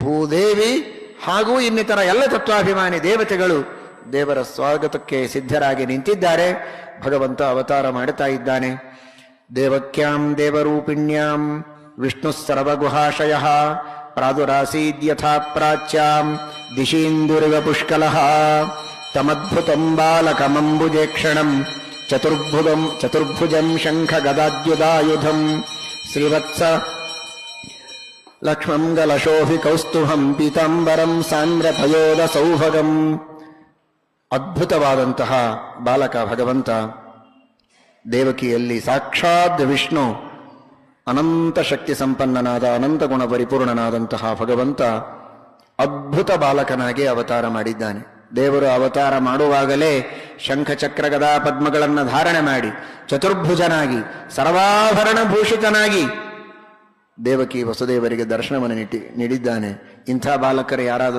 ಭೂದೇವಿ ಹಾಗೂ ಇನ್ನಿತರ ಎಲ್ಲ ತತ್ವಾಭಿಮಾನಿ ದೇವತೆಗಳು ದೇವರ ಸ್ವಾಗತಕ್ಕೆ ಸಿದ್ಧರಾಗಿ ನಿಂತಿದ್ದಾರೆ. ಭಗವಂತ ಅವತಾರ ಮಾಡುತ್ತಾ ಇದ್ದಾನೆ. ದೇವಕ್ಯಾಂ ದೇವರೂಪಿಣ್ಯಾಂ ವಿಷ್ಣು ಸರ್ವಗುಹಾಶಯ ಪ್ರಾದುರಾಸೀದ್ಯಥಾ ಪ್ರಾಚ್ಯಾಂ ದಿಶೀಂದುರಿವ ಪುಷ್ಕಲ ತಮದ್ಭುತಂ ಬಾಲಕಮಂಬುಜೇಕ್ಷಣಂ ಚತುರ್ಭುಜಂ ಚತುರ್ಭುಜಂ ಶಂಖ ಗದಾದ್ಯುಧಾಯುಧಂ ಶ್ರೀವತ್ಸ ಲಕ್ಷ್ಮಂ ಗಲಶೋಭಿ ಕೌಸ್ತುಭಂ ಪೀತಾಂಬರಂ ಸಾಂದ್ರಪಯೋದ ಸೌಭಗಂ. ಅದ್ಭುತವಾದಂತಹ ಬಾಲಕ ಭಗವಂತ, ದೇವಕಿಯಲ್ಲಿ ಸಾಕ್ಷಾತ್ ವಿಷ್ಣು, ಅನಂತ ಶಕ್ತಿ ಸಂಪನ್ನನಾದ ಅನಂತ ಗುಣ ಪರಿಪೂರ್ಣನಾದಂತಹ ಭಗವಂತ ಅದ್ಭುತ ಬಾಲಕನಾಗಿ ಅವತಾರ ಮಾಡಿದ್ದಾನೆ. ದೇವರು ಅವತಾರ ಮಾಡುವಾಗಲೇ ಶಂಖ ಚಕ್ರ ಗದಾ ಪದ್ಮಗಳನ್ನು ಧಾರಣೆ ಮಾಡಿ, ಚತುರ್ಭುಜನಾಗಿ, ಸರ್ವಾಭರಣ ಭೂಷಿತನಾಗಿ ದೇವಕಿ ವಸುದೇವರಿಗೆ ದರ್ಶನವನ್ನು ನೀಡಿ ನೀಡಿದ್ದಾನೆ. ಇಂಥ ಬಾಲಕರು ಯಾರಾದರೂ